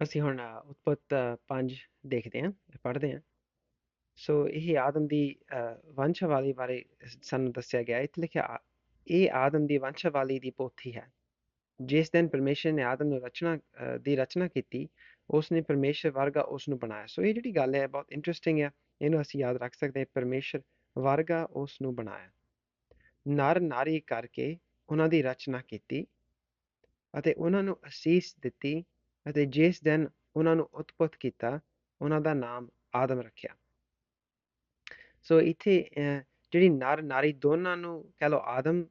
ਅਸੀਂ ਹੁਣ ਉਤਪਤ ਪੰਜ ਦੇਖਦੇ ਹਾਂ, ਪੜ੍ਹਦੇ ਹਾਂ। ਸੋ ਇਹ ਆਦਮ ਦੀ ਵੰਸ਼ਾਵਲੀ ਬਾਰੇ ਸਾਨੂੰ ਦੱਸਿਆ ਗਿਆ। ਇੱਥੇ ਲਿਖਿਆ ਇਹ ਆਦਮ ਦੀ ਵੰਸ਼ਾਵਲੀ ਦੀ ਪੋਥੀ ਹੈ। ਜਿਸ ਦਿਨ ਪਰਮੇਸ਼ਰ ਨੇ ਆਦਮ ਨੂੰ ਰਚਨਾ ਦੀ ਰਚਨਾ ਕੀਤੀ ਉਸ ਨੇ ਪਰਮੇਸ਼ਰ ਵਰਗਾ ਉਸ ਨੂੰ ਬਣਾਇਆ। ਸੋ ਇਹ ਜਿਹੜੀ ਗੱਲ ਹੈ ਬਹੁਤ ਇੰਟਰਸਟਿੰਗ ਹੈ। ਇਹਨੂੰ ਅਸੀਂ ਯਾਦ ਰੱਖ ਸਕਦੇ ਹਾਂ, ਪਰਮੇਸ਼ਰ ਵਰਗਾ ਉਸ ਨੂੰ ਬਣਾਇਆ। ਨਰ ਨਾਰੀ ਕਰਕੇ ਉਹਨਾਂ ਦੀ ਰਚਨਾ ਕੀਤੀ ਅਤੇ ਉਹਨਾਂ ਨੂੰ ਅਸੀਸ ਦਿੱਤੀ ਅਤੇ ਜਿਸ ਦਿਨ ਉਹਨਾਂ ਨੂੰ ਉਤਪਤ ਕੀਤਾ, ਉਹਨਾਂ ਦਾ ਨਾਮ ਆਦਮ ਰੱਖਿਆ। ਸੋ ਇੱਥੇ ਜਿਹੜੀ ਨਰ, ਨਾਰੀ ਦੋਨਾਂ ਨੂੰ ਕਹ ਲਓ ਆਦਮ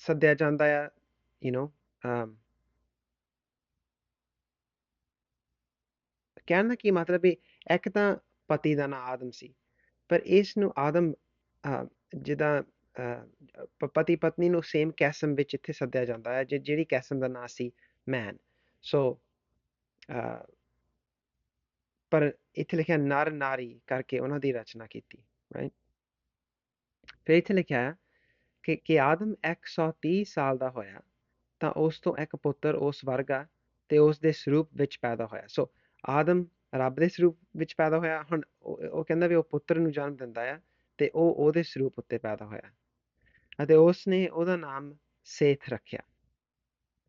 ਸੱਦਿਆ ਜਾਂਦਾ ਆ ਯੂ نو ਕਹਿਣ ਦਾ ਕੀ ਮਤਲਬ ਹੈ ਇੱਕ ਤਾਂ ਪਤੀ ਦਾ ਨਾਮ ਆਦਮ ਸੀ, ਪਰ ਇਸ ਨੂੰ ਆਦਮ ਜਿਹਦਾ ਪਤੀ ਪਤਨੀ ਨੂੰ ਸੇਮ ਕੈਸਮ ਵਿੱਚ ਇੱਥੇ ਸੱਦਿਆ ਜਾਂਦਾ ਹੈ ਜਿਹੜੀ ਕੈਸਮ ਦਾ ਨਾਂ ਸੀ ਮੈਨ ਸੋ uh, ਪਰ ਇੱਥੇ ਲਿਖਿਆ ਨਰ ਨਾਰੀ ਕਰਕੇ ਉਹਨਾਂ ਦੀ ਰਚਨਾ ਕੀਤੀ ਰਾਈਟ ਫਿਰ ਇੱਥੇ ਲਿਖਿਆ ਹੈ ਕਿ ਕਿ ਆਦਮ 130 ਸਾਲ ਦਾ ਹੋਇਆ, ਤਾਂ ਉਸ ਤੋਂ ਇੱਕ ਪੁੱਤਰ ਉਸ ਵਰਗਾ ਤੇ ਉਸ ਦੇ ਸਰੂਪ ਵਿੱਚ ਪੈਦਾ ਹੋਇਆ। ਸੋ ਆਦਮ ਰੱਬ ਦੇ ਸਰੂਪ ਵਿੱਚ ਪੈਦਾ ਹੋਇਆ, ਹੁਣ ਉਹ ਕਹਿੰਦਾ ਵੀ ਉਹ ਪੁੱਤਰ ਨੂੰ ਜਨਮ ਦਿੰਦਾ ਆ ਤੇ ਉਹ ਉਹਦੇ ਸਰੂਪ ਉੱਤੇ ਪੈਦਾ ਹੋਇਆ। ਅਤੇ ਉਸ ਨੇ ਉਹਦਾ ਨਾਮ ਸੇਥ ਰੱਖਿਆ।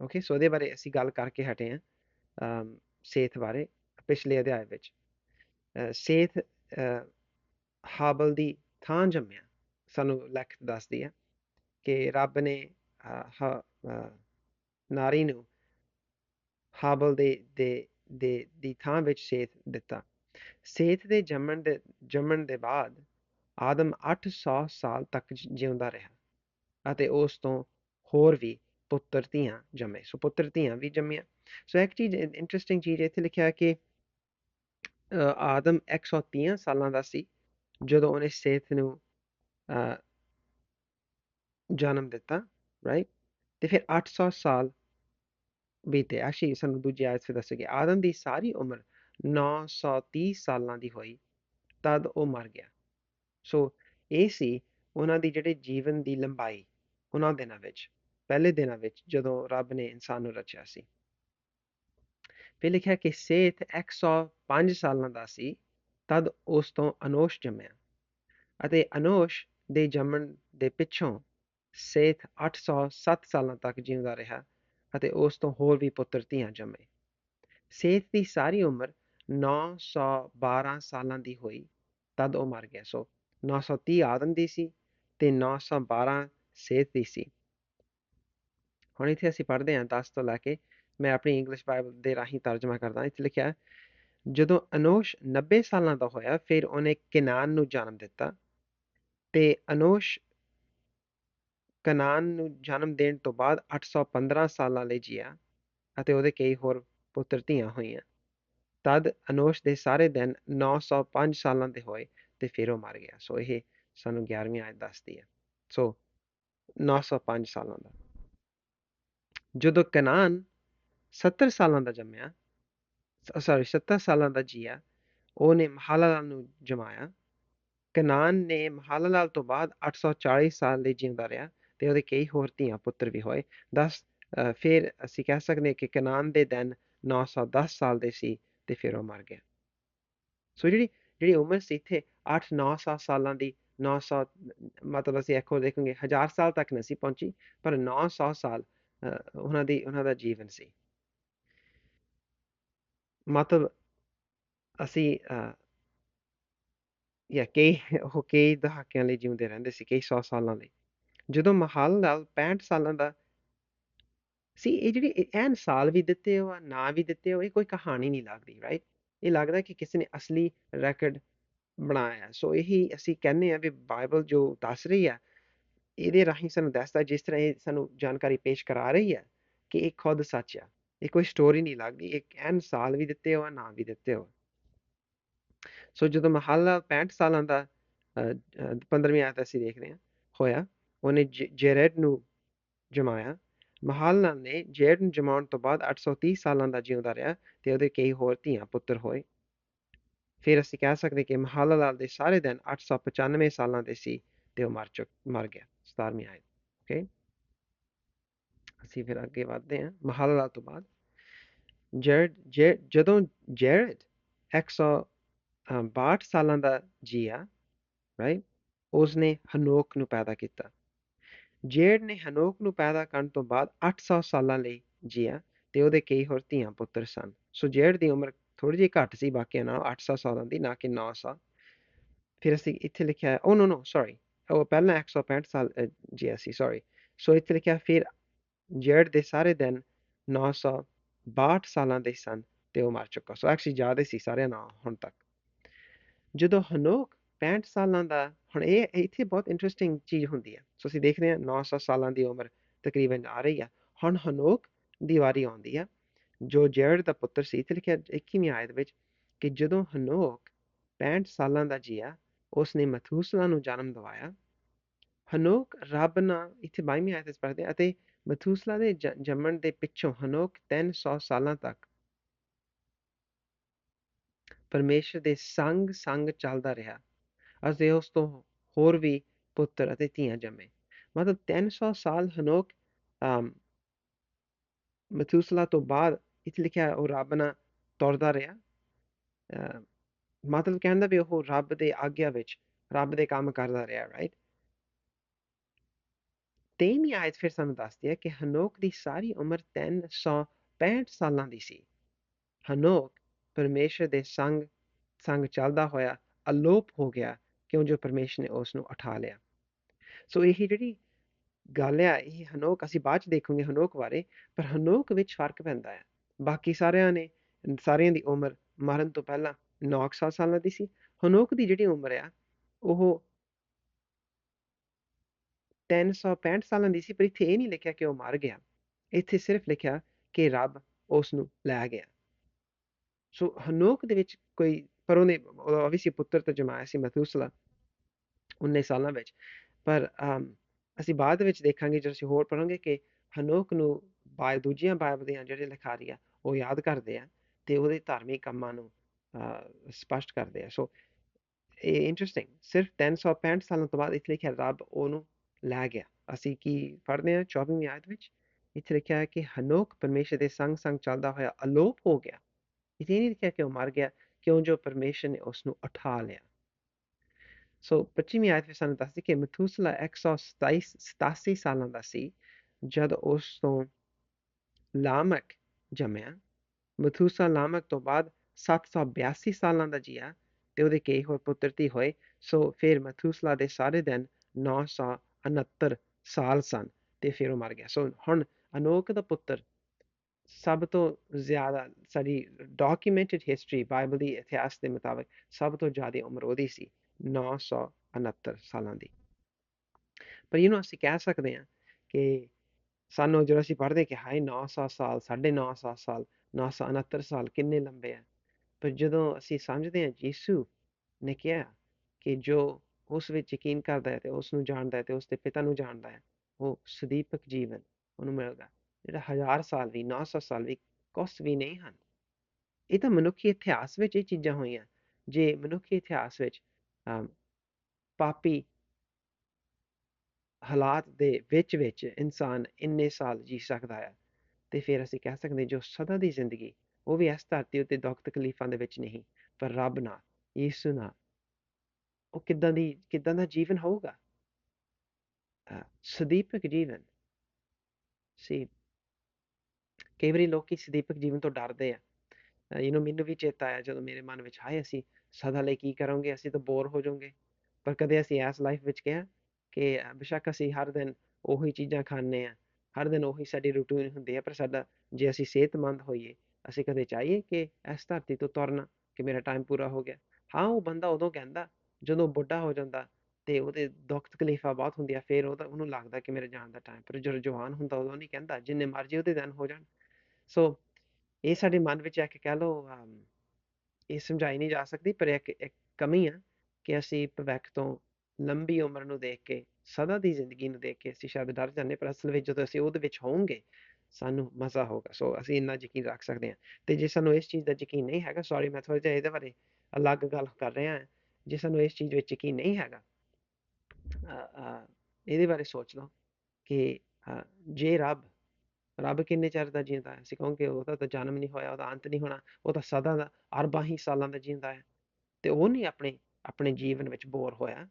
ਓਕੇ ਸੋ ਉਹਦੇ ਬਾਰੇ ਅਸੀਂ ਗੱਲ ਕਰਕੇ ਹਟੇ ਹਾਂ ਸੇਥ ਬਾਰੇ ਪਿਛਲੇ ਅਧਿਆਇ ਵਿੱਚ। ਸੇਥ ਹਾਬਲ ਦੀ ਥਾਂ ਜੰਮਿਆ, ਸਾਨੂੰ ਲਿਖਤ ਦੱਸਦੀ ਹੈ ਕਿ ਰੱਬ ਨੇ ਨਾਰੀ ਨੂੰ ਹਾਬਲ ਦੇ ਦੇ ਦੇ, ਦੀ ਥਾਂ ਵਿੱਚ ਸੇਥ ਦਿੱਤਾ। ਸੇਥ ਦੇ ਜੰਮਣ ਦੇ ਜੰਮਣ ਦੇ ਬਾਅਦ ਆਦਮ 800 ਸਾਲ ਤੱਕ ਜਿਉਂਦਾ ਰਿਹਾ ਅਤੇ ਉਸ ਤੋਂ ਹੋਰ ਵੀ ਪੁੱਤਰ ਧੀਆਂ ਜੰਮੇ ਸੋ ਪੁੱਤਰ ਧੀਆਂ ਵੀ ਜੰਮੀਆਂ ਸੋ ਇੱਕ ਚੀਜ਼ ਇੰਟਰਸਟਿੰਗ ਚੀਜ਼ ਇੱਥੇ ਲਿਖਿਆ ਹੈ ਕਿ ਆਦਮ 130 ਸਾਲਾਂ ਦਾ ਸੀ ਜਦੋਂ ਉਹਨੇ ਸੇਥ ਨੂੰ ਜਨਮ ਦਿੱਤਾ ਰਾਈਟ ਤੇ ਫਿਰ 800 ਸਾਲ ਬੀਤੇ ਐਕਚੁਅਲੀ ਸਾਨੂੰ ਦੂਜੀ ਆਇਤ ਵਿੱਚ ਦੱਸਿਆ ਗਿਆ ਆਦਮ ਦੀ ਸਾਰੀ ਉਮਰ 930 ਸਾਲਾਂ ਦੀ ਹੋਈ ਤਦ ਉਹ ਮਰ ਗਿਆ ਸੋ ਇਹ ਸੀ ਉਹਨਾਂ ਦੀ ਜਿਹੜੇ ਜੀਵਨ ਦੀ ਲੰਬਾਈ ਉਹਨਾਂ ਦਿਨਾਂ ਵਿੱਚ ਪਹਿਲੇ ਦਿਨਾਂ ਵਿੱਚ ਜਦੋਂ ਰੱਬ ਨੇ ਇਨਸਾਨ ਨੂੰ ਰਚਿਆ ਸੀ। ਫਿਰ ਲਿਖਿਆ ਕਿ ਸੇਤ 105 ਸਾਲਾਂ ਦਾ ਸੀ, ਤਦ ਉਸ ਤੋਂ ਅਨੋਸ਼ ਜੰਮਿਆ ਅਤੇ ਅਨੋਸ਼ ਦੇ ਜੰਮਣ ਦੇ ਪਿੱਛੋਂ ਸੇਤ 807 ਸਾਲਾਂ ਤੱਕ ਜਿਉਂਦਾ ਰਿਹਾ ਅਤੇ ਉਸ ਤੋਂ ਹੋਰ ਵੀ ਪੁੱਤਰ ਧੀਆਂ ਜੰਮੇ। ਸੇਤ ਦੀ ਸਾਰੀ ਉਮਰ 912 ਸਾਲਾਂ ਦੀ ਹੋਈ, ਤਦ ਉਹ ਮਰ ਗਿਆ। ਸੋ 930 ਆਦਮ ਦੀ ਸੀ ਤੇ 912 ਸੇਤ ਦੀ ਸੀ। ਹੁਣ ਇੱਥੇ ਅਸੀਂ ਪੜ੍ਹਦੇ ਹਾਂ 10 ਤੋਂ ਲੈ ਕੇ ਮੈਂ ਆਪਣੀ ਇੰਗਲਿਸ਼ ਬਾਈਬਲ ਦੇ ਰਾਹੀਂ ਤਰਜਮਾ ਕਰਦਾ ਇੱਥੇ ਲਿਖਿਆ ਜਦੋਂ ਅਨੋਸ਼ 90 ਸਾਲਾਂ ਦਾ ਹੋਇਆ, ਫਿਰ ਉਹਨੇ ਕਨਾਨ ਨੂੰ ਜਨਮ ਦਿੱਤਾ ਤੇ ਅਨੋਸ਼ ਕਨਾਨ ਨੂੰ ਜਨਮ ਦੇਣ ਤੋਂ ਬਾਅਦ 815 ਸਾਲਾਂ ਲਈ ਜੀਆ ਅਤੇ ਉਹਦੇ ਕਈ ਹੋਰ ਪੁੱਤਰ ਧੀਆਂ ਹੋਈਆਂ। ਤਦ ਅਨੋਸ਼ ਦੇ ਸਾਰੇ ਦਿਨ 905 ਸਾਲਾਂ ਦੇ ਹੋਏ ਤੇ ਫਿਰ ਉਹ ਮਰ ਗਿਆ। ਸੋ ਇਹ ਸਾਨੂੰ 11ਵੀਂ ਆਇਤ ਦੱਸਦੀ ਹੈ। ਸੋ 905 ਸਾਲਾਂ ਦਾ ਜਦੋਂ ਕਨਾਨ 70 ਸਾਲਾਂ ਦਾ ਜੰਮਿਆ ਸੌਰੀ 70 ਸਾਲਾਂ ਦਾ ਜੀਆ, ਉਹਨੇ ਮਹਾਲਾਲ ਨੂੰ ਜਮਾਇਆ। ਕਨਾਨ ਨੇ ਮਹਾਲਾਲ ਤੋਂ ਬਾਅਦ 840 ਸਾਲ ਲਈ ਜਿਉਂਦਾ ਰਿਹਾ ਤੇ ਉਹਦੇ ਕਈ ਹੋਰ ਧੀਆਂ ਪੁੱਤਰ ਵੀ ਹੋਏ। 10 ਫਿਰ ਅਸੀਂ ਕਹਿ ਸਕਦੇ ਕਿ ਕਨਾਨ ਦੇ ਦਿਨ 910 ਸਾਲ ਦੇ ਸੀ ਤੇ ਫਿਰ ਉਹ ਮਰ ਗਿਆ। ਸੋ ਜਿਹੜੀ ਜਿਹੜੀ ਉਮਰ ਸੀ ਇੱਥੇ 8 900 ਸਾਲਾਂ ਦੀ 900 ਮਤਲਬ ਅਸੀਂ ਇੱਕੋ ਦੇਖਾਂਗੇ 1000 ਸਾਲ ਤੱਕ ਨਹੀਂ ਸੀ ਪਹੁੰਚੀ, ਪਰ 900 ਸਾਲ ਅਹ ਉਹਨਾਂ ਦੀ, ਉਹਨਾਂ ਦਾ ਜੀਵਨ ਸੀ। ਮਤਲਬ ਅਸੀਂ, ਅਹ ਜਾਂ ਕਈ, ਉਹ ਕਈ ਦਹਾਕਿਆਂ ਲਈ ਜਿਉਂਦੇ ਰਹਿੰਦੇ ਸੀ, ਕਈ ਸੌ ਸਾਲਾਂ ਲਈ। ਜਦੋਂ ਮਹਾਲ ਲਾਲ 65 ਸਾਲਾਂ ਦਾ ਸੀ, ਇਹ ਜਿਹੜੀ ਐਨ ਸਾਲ ਵੀ ਦਿੱਤੇ ਹੋ ਨਾ ਵੀ ਦਿੱਤੇ ਹੋ, ਇਹ ਕੋਈ ਕਹਾਣੀ ਨਹੀਂ ਲੱਗਦੀ ਰਾਈਟ ਇਹ ਲੱਗਦਾ ਕਿ ਕਿਸੇ ਨੇ ਅਸਲੀ ਰੈਕਡ ਬਣਾਇਆ। ਸੋ ਇਹੀ ਅਸੀਂ ਕਹਿੰਦੇ ਆ ਵੀ ਬਾਈਬਲ ਜੋ ਦੱਸ ਰਹੀ ਆ ਇਹਦੇ ਰਾਹੀਂ ਸਾਨੂੰ ਦੱਸਦਾ ਜਿਸ ਤਰ੍ਹਾਂ ਇਹ ਸਾਨੂੰ ਜਾਣਕਾਰੀ ਪੇਸ਼ ਕਰਾ ਰਹੀ ਹੈ ਕਿ ਇਹ ਖੁਦ ਸੱਚ ਆ। ਇਹ ਕੋਈ ਸਟੋਰੀ ਨਹੀਂ ਲੱਗਦੀ ਇੱਕ ਐਨ ਸਾਲ ਵੀ ਦਿੱਤੇ ਹੋ ਨਾ ਵੀ ਦਿੱਤੇ ਹੋ ਸੋ ਜਦੋਂ ਮਹੱਲਾ 65 ਸਾਲਾਂ ਦਾ 15ਵੀਂ ਆਇਤ ਅਸੀਂ ਦੇਖ ਰਹੇ ਹਾਂ, ਹੋਇਆ, ਉਹਨੇ ਜੇਰੇਡ ਨੂੰ ਜਮਾਇਆ। ਮਹਾਲਨਾਲ ਨੇ ਜੇਰਡ ਨੂੰ ਜਮਾਉਣ ਤੋਂ ਬਾਅਦ 830 ਸਾਲਾਂ ਦਾ ਜਿਉਂਦਾ ਰਿਹਾ ਤੇ ਉਹਦੇ ਕਈ ਹੋਰ ਧੀਆਂ ਪੁੱਤਰ ਹੋਏ। ਫਿਰ ਅਸੀਂ ਕਹਿ ਸਕਦੇ ਕਿ ਮਹਾਲਨਾਲ ਦੇ ਸਾਰੇ ਦਿਨ 895 ਸਾਲਾਂ ਦੇ ਸੀ। ਤੇ ਉਹ ਮਰ ਚੁੱਕ, ਮਰ ਗਿਆ 17ਵੀਂ ਆਇਤ ਓਕੇ ਅਸੀਂ ਫਿਰ ਅੱਗੇ ਵਧਦੇ ਹਾਂ ਮਹਾਲਨਾਲ ਤੋਂ ਬਾਅਦ। ਜੈਰਡ ਜੇ, ਜਦੋਂ ਜੈਰਡ 162 ਸਾਲਾਂ ਦਾ ਜੀਆ ਰਾਈਟ ਉਸਨੇ ਹਨੋਕ ਨੂੰ ਪੈਦਾ ਕੀਤਾ। ਜੇਡ ਨੇ ਹਨੋਕ ਨੂੰ ਪੈਦਾ ਕਰਨ ਤੋਂ ਬਾਅਦ 800 ਸਾਲਾਂ ਲਈ ਜੀਆ ਤੇ ਉਹਦੇ ਕਈ ਹੋਰ ਧੀਆਂ ਪੁੱਤਰ ਸਨ। ਸੋ ਜੇਡ ਦੀ ਉਮਰ ਥੋੜੀ ਜਿਹੀ ਘੱਟ ਸੀ, ਬਾਕੀਆਂ ਨਾਲੋਂ 800 ਸਾਲਾਂ ਦੀ, ਨਾ ਕਿ 900 ਫਿਰ ਅਸੀਂ ਇੱਥੇ ਲਿਖਿਆ ਓ ਨੋ ਨੋ ਸੌਰੀ ਪਹਿਲਾਂ 165 ਸਾਲ ਜੀਆ ਸੀ ਸੌਰੀ ਸੋ ਇੱਥੇ ਲਿਖਿਆ ਫਿਰ ਜੇਡ ਦੇ ਸਾਰੇ ਦਿਨ 962 ਸਾਲਾਂ ਦੇ ਸਨ ਤੇ ਉਹ ਮਰ ਚੁੱਕਾ। ਸੋ ਐਕਚੁਅਲੀ ਜ਼ਿਆਦਾ ਸੀ, ਸਾਰਿਆਂ ਨਾਲ ਹੁਣ ਤੱਕ। ਜਦੋਂ ਹਨੋਕ 65 ਸਾਲਾਂ ਦਾ, ਹੁਣ ਇਹ ਇੱਥੇ ਬਹੁਤ ਇੰਟਰਸਟਿੰਗ ਚੀਜ਼ ਹੁੰਦੀ ਹੈ ਸੋ ਅਸੀਂ ਦੇਖਦੇ ਰਹੇ ਹਾਂ 900 ਸਾਲਾਂ ਦੀ ਉਮਰ ਤਕਰੀਬਨ ਆ ਰਹੀ ਆ। ਹੁਣ ਹਨੋਕ ਦੀ ਵਾਰੀ ਆਉਂਦੀ ਆ, ਜੋ ਜੇਰਡ ਦਾ ਪੁੱਤਰ ਸੀ। ਇੱਥੇ ਲਿਖਿਆ 21ਵੀਂ ਆਇਤ ਵਿੱਚ ਕਿ ਜਦੋਂ ਹਨੋਕ 65 ਸਾਲਾਂ ਦਾ ਜੀਆ, ਉਸਨੇ ਮਥੂਸਲਾ ਨੂੰ ਜਨਮ ਦਿਵਾਇਆ ਹਨੋਕ ਰੱਬ ਨਾਲ ਇੱਥੇ 22ਵੀਂ ਆਇਤ ਵਿੱਚ ਪੜ੍ਹਦੇ ਅਤੇ ਮਥੂਸਲਾ ਦੇ ਜੰਮਣ ਦੇ ਪਿੱਛੋਂ ਹਨੋਕ 300 ਸਾਲਾਂ ਤੱਕ ਪਰਮੇਸ਼ਰ ਦੇ ਸੰਗ ਸੰਗ ਚੱਲਦਾ ਰਿਹਾ ਅਤੇ ਉਸ ਤੋਂ ਹੋਰ ਵੀ ਪੁੱਤਰ ਅਤੇ ਧੀਆਂ ਜੰਮੇ ਮਤਲਬ 300 ਸਾਲ ਹਨੋਕ ਮਥੂਸਲਾ ਤੋਂ ਬਾਅਦ ਇੱਥੇ ਲਿਖਿਆ ਉਹ ਰੱਬ ਨਾਲ ਤੁਰਦਾ ਰਿਹਾ ਮਤਲਬ ਕਹਿੰਦਾ ਵੀ ਉਹ ਰੱਬ ਦੇ ਆਗਿਆ ਵਿੱਚ ਰੱਬ ਦੇ ਕੰਮ ਕਰਦਾ ਰਿਹਾ ਰਾਈਟ ਤੇਵੀਂ ਆਇਤ ਫਿਰ ਸਾਨੂੰ ਦੱਸਦੀ ਹੈ ਕਿ ਹਨੋਕ ਦੀ ਸਾਰੀ ਉਮਰ 365 ਸਾਲਾਂ ਦੀ ਸੀ। ਹਨੋਕ ਪਰਮੇਸ਼ਰ ਦੇ ਸੰਗ ਸੰਗ ਚੱਲਦਾ ਹੋਇਆ ਅਲੋਪ ਹੋ ਗਿਆ ਕਿਉਂ ਜੋ ਪਰਮੇਸ਼ਰ ਨੇ ਉਸ ਨੂੰ ਉਠਾ ਲਿਆ। ਸੋ ਇਹ ਜਿਹੜੀ ਗੱਲ ਆ ਇਹ ਹਨੋਕ ਅਸੀਂ ਬਾਅਦ ਚ ਦੇਖਾਂਗੇ ਹਨੋਕ ਬਾਰੇ, ਪਰ ਹਨੋਕ ਵਿੱਚ ਫ਼ਰਕ ਪੈਂਦਾ ਹੈ। ਬਾਕੀ ਸਾਰਿਆਂ ਨੇ, ਸਾਰਿਆਂ ਦੀ ਉਮਰ ਮਰਨ ਤੋਂ ਪਹਿਲਾਂ 900 ਸਾਲਾਂ ਦੀ ਸੀ। ਹਨੋਕ ਦੀ ਜਿਹੜੀ ਉਮਰ ਆ, ਉਹ 365 ਸਾਲਾਂ ਦੀ ਸੀ, ਪਰ ਇੱਥੇ ਇਹ ਨਹੀਂ ਲਿਖਿਆ ਕਿ ਉਹ ਮਰ ਗਿਆ। ਇੱਥੇ ਸਿਰਫ ਲਿਖਿਆ ਕਿ ਰੱਬ ਉਸ ਨੂੰ ਲੈ ਗਿਆ। ਸੋ ਹਨੋਕ ਦੇ ਵਿੱਚ ਕੋਈ, ਪਰ ਉਹਨੇ ਆਬਵੀਅਸਲੀ ਪੁੱਤਰ ਤਾਂ ਜਮਾਇਆ ਸੀ ਮਥੂਸਲਾ 19 ਸਾਲਾਂ ਵਿੱਚ। ਪਰ ਅਸੀਂ ਬਾਅਦ ਵਿੱਚ ਦੇਖਾਂਗੇ, ਜਦੋਂ ਅਸੀਂ ਹੋਰ ਪੜਾਂਗੇ ਕਿ ਹਨੋਕ ਨੂੰ ਬਾਇ, ਦੂਜੀਆਂ ਬਾਈਬਲ ਦੀਆਂ ਜਿਹੜੇ ਲਿਖਾਰੀ ਆ, ਉਹ ਯਾਦ ਕਰਦੇ ਆ ਤੇ ਉਹਦੇ ਧਾਰਮਿਕ ਕੰਮਾਂ ਨੂੰ ਸਪਸ਼ਟ ਕਰਦੇ ਆ। ਸੋ, ਇਹ ਇੰਟਰਸਟਿੰਗ ਸਿਰਫ 365 ਸਾਲਾਂ ਤੋਂ ਬਾਅਦ ਇੱਥੇ ਲਿਖਿਆ ਰੱਬ ਉਹਨੂੰ ਲੈ ਗਿਆ ਅਸੀਂ ਕੀ ਪੜ੍ਹਦੇ ਹਾਂ? 24ਵੀਂ ਆਇਤ ਵਿੱਚ ਇੱਥੇ ਲਿਖਿਆ ਹੈ ਕਿ ਹਨੋਕ ਪਰਮੇਸ਼ਰ ਦੇ ਸੰਗ ਸੰਗ ਚੱਲਦਾ ਹੋਇਆ ਅਲੋਪ ਹੋ ਗਿਆ। ਇੱਥੇ ਨਹੀਂ ਲਿਖਿਆ ਕਿ ਉਹ ਮਰ ਗਿਆ? ਕਿਉਂ ਜੋ ਪਰਮੇਸ਼ਰ ਨੇ ਉਸ ਨੂੰ ਉਠਾ ਲਿਆ? ਸੋ 25ਵੀਂ ਆਇਤ ਵਿੱਚ ਸਾਨੂੰ ਦੱਸਦੀ ਕਿ ਮਥੂਸਲਾ 187 ਸਾਲਾਂ ਦਾ ਸੀ, ਜਦ ਉਸ ਤੋਂ ਲਾਮਕ ਜੰਮਿਆ। ਮਥੂਸਾ ਲਾਮਕ ਤੋਂ ਬਾਅਦ 782 ਸਾਲਾਂ ਦਾ ਜੀਆ ਤੇ ਉਹਦੇ ਕਈ ਹੋਰ ਪੁੱਤਰ ਧੀ ਹੋਏ। ਸੋ ਫਿਰ ਮਥੂਸਲਾ ਦੇ ਸਾਰੇ ਦਿਨ 969 ਸਾਲ ਸਨ ਤੇ ਫਿਰ ਉਹ ਮਰ ਗਿਆ। ਸੋ ਹੁਣ ਅਨੋਕ ਦਾ ਪੁੱਤਰ ਸਭ ਤੋਂ ਜ਼ਿਆਦਾ ਸਾਡੀ ਡਾਕੂਮੈਂਟਡ ਹਿਸਟਰੀ ਬਾਈਬਲ ਦੀ ਇਤਿਹਾਸ ਦੇ ਮੁਤਾਬਕ ਸਭ ਤੋਂ ਜ਼ਿਆਦਾ ਉਮਰ ਉਹਦੀ ਸੀ 969 ਸਾਲਾਂ ਦੀ। ਪਰ ਇਹਨੂੰ ਅਸੀਂ ਕਹਿ ਸਕਦੇ ਹਾਂ ਕਿ ਸਾਨੂੰ ਜਦੋਂ ਅਸੀਂ ਪੜ੍ਹਦੇ ਕਿ ਹਾਏ 900 ਸਾਲ 950 ਸਾਲ 969 ਸਾਲ ਕਿੰਨੇ ਲੰਬੇ ਆ। ਪਰ ਜਦੋਂ ਅਸੀਂ ਸਮਝਦੇ ਹਾਂ, ਯੀਸ਼ੂ ਨੇ ਕਿਹਾ ਕਿ ਜੋ ਉਸ ਵਿੱਚ ਯਕੀਨ ਕਰਦਾ ਹੈ ਤੇ ਉਸ ਨੂੰ ਜਾਣਦਾ ਹੈ ਤੇ ਉਸ ਦੇ ਪਿਤਾ ਨੂੰ ਜਾਣਦਾ ਹੈ। ਉਹ ਸੁਦੀਪਕ ਜੀਵਨ ਉਹਨੂੰ ਮਿਲਦਾ ਜਿਹੜਾ ਹਜ਼ਾਰ ਸਾਲ ਵੀ 900 ਸਾਲ ਵੀ ਕੁਛ ਵੀ ਨਹੀਂ ਹਨ। ਇਹ ਤਾਂ ਮਨੁੱਖੀ ਇਤਿਹਾਸ ਵਿੱਚ ਇਹ ਚੀਜ਼ਾਂ ਹੋਈਆਂ। ਜੇ ਮਨੁੱਖੀ ਇਤਿਹਾਸ ਵਿੱਚ ਪਾਪੀ ਹਾਲਾਤ ਦੇ ਵਿੱਚ ਵਿੱਚ ਇਨਸਾਨ ਇੰਨੇ ਸਾਲ ਜੀ ਸਕਦਾ ਹੈ, ਤੇ ਫਿਰ ਅਸੀਂ ਕਹਿ ਸਕਦੇ ਜੋ ਸਦਾ ਦੀ ਜ਼ਿੰਦਗੀ, ਉਹ ਵੀ ਇਸ ਧਰਤੀ ਉੱਤੇ ਦੁੱਖ ਤਕਲੀਫਾਂ ਦੇ ਵਿੱਚ ਨਹੀਂ, ਪਰ ਰੱਬ ਨਾਲ, ਯਿਸੂ ਨਾਲ ਉਹ ਕਿੱਦਾਂ ਦੀ, ਕਿੱਦਾਂ ਦਾ ਜੀਵਨ ਹੋਊਗਾ? ਸਦੀਪਕ ਜੀਵਨ। ਸੀ। ਕਈ ਵਾਰੀ ਲੋਕੀ ਸਦੀਪਕ ਜੀਵਨ ਤੋਂ ਡਰਦੇ ਆ। ਯੂ ਮੈਨੂੰ ਵੀ ਚੇਤਾ ਆਇਆ ਜਦੋਂ ਮੇਰੇ ਮਨ ਵਿੱਚ ਆਏ ਅਸੀਂ, ਸਦਾ ਲਈ ਕੀ ਕਰਾਂਗੇ? ਅਸੀਂ ਤਾਂ ਬੋਰ ਹੋ ਜਾਵਾਂਗੇ ਪਰ ਕਦੇ ਅਸੀਂ ਇਸ ਲਾਈਫ ਵਿੱਚ ਕਿਹਾ ਕਿ ਬੇਸ਼ੱਕ ਅਸੀਂ ਹਰ ਦਿਨ ਉਹੀ ਚੀਜ਼ਾਂ ਖਾਂਦੇ ਆ। ਹਰ ਦਿਨ ਉਹੀ ਸਾਡੀ ਰੂਟੀਨ ਹੁੰਦੀ ਹੈ ਪਰ ਸਾਡਾ, ਜੇ ਅਸੀਂ ਸਿਹਤਮੰਦ ਹੋਈਏ, ਅਸੀਂ ਕਦੇ ਚਾਹੀਏ ਕਿ ਇਸ ਧਰਤੀ ਤੋਂ ਤੁਰਨਾ, ਕਿ ਮੇਰਾ ਟਾਈਮ ਪੂਰਾ ਹੋ ਗਿਆ? ਹਾਂ, ਉਹ ਬੰਦਾ ਉਦੋਂ ਕਹਿੰਦਾ ਜਦੋਂ ਬੁੱਢਾ ਹੋ ਜਾਂਦਾ ਤੇ ਉਹਦੇ ਦੁੱਖ ਤਕਲੀਫਾਂ ਬਹੁਤ ਹੁੰਦੀਆਂ, ਫਿਰ ਉਹਦਾ ਉਹਨੂੰ ਲੱਗਦਾ ਕਿ ਮੇਰੇ ਜਾਣ ਦਾ ਟਾਈਮ ਪਰ ਜਦੋਂ ਜਵਾਨ ਹੁੰਦਾ ਉਦੋਂ ਨਹੀਂ ਕਹਿੰਦਾ, ਜਿੰਨੇ ਮਰਜ਼ੀ ਉਹਦੇ ਦਿਨ ਹੋ ਜਾਣ। ਸੋ ਇਹ ਸਾਡੇ ਮਨ ਵਿੱਚ ਇੱਕ ਕਹਿ ਲਓ ਇਹ ਸਮਝਾਈ ਨਹੀਂ ਜਾ ਸਕਦੀ, ਪਰ ਇੱਕ ਇੱਕ ਕਮੀ ਆ ਕਿ ਅਸੀਂ ਭਵਿੱਖ ਤੋਂ ਲੰਬੀ ਉਮਰ ਨੂੰ ਦੇਖ ਕੇ, ਸਦਾ ਦੀ ਜ਼ਿੰਦਗੀ ਨੂੰ ਦੇਖ ਕੇ ਅਸੀਂ ਸ਼ਾਇਦ ਡਰ ਜਾਂਦੇ, ਪਰ ਅਸਲ ਵਿੱਚ ਜਦੋਂ ਅਸੀਂ ਉਹਦੇ ਵਿੱਚ ਹੋਵਾਂਗੇ ਸਾਨੂੰ ਮਜ਼ਾ ਹੋਗਾ ਸੋ ਅਸੀਂ ਇੰਨਾ ਯਕੀਨ ਰੱਖ ਸਕਦੇ ਹਾਂ। ਤੇ ਜੇ ਸਾਨੂੰ ਇਸ ਚੀਜ਼ ਦਾ ਯਕੀਨ ਨਹੀਂ ਹੈਗਾ ਸੌਰੀ ਮੈਂ ਥੋੜਾ ਜਿਹਾ ਇਹਦੇ ਬਾਰੇ ਅਲੱਗ ਗੱਲ ਕਰ ਰਿਹਾ ਹਾਂ। ਜੇ ਸਾਨੂੰ ਇਸ ਚੀਜ਼ ਵਿੱਚ ਯਕੀਨ ਨਹੀਂ ਹੈਗਾ ਇਹਦੇ ਬਾਰੇ ਸੋਚ ਲਓ ਕਿ ਜੇ ਰੱਬ ਰੱਬ ਕਿੰਨੇ ਚਿਰ ਦਾ ਜਿਉਂਦਾ ਹੈ? ਅਸੀਂ ਕਹੋਗੇ ਉਹਦਾ ਤਾਂ ਜਨਮ ਨਹੀਂ ਹੋਇਆ ਉਹਦਾ ਅੰਤ ਨਹੀਂ ਹੋਣਾ, ਉਹ ਤਾਂ ਸਦਾ ਦਾ, ਅਰਬਾਂ ਹੀ ਸਾਲਾਂ ਦਾ ਜਿਉਂਦਾ ਹੈ। ਤੇ ਉਹ ਨਹੀਂ ਆਪਣੇ ਆਪਣੇ ਜੀਵਨ ਵਿੱਚ ਬੋਰ ਹੋਇਆ।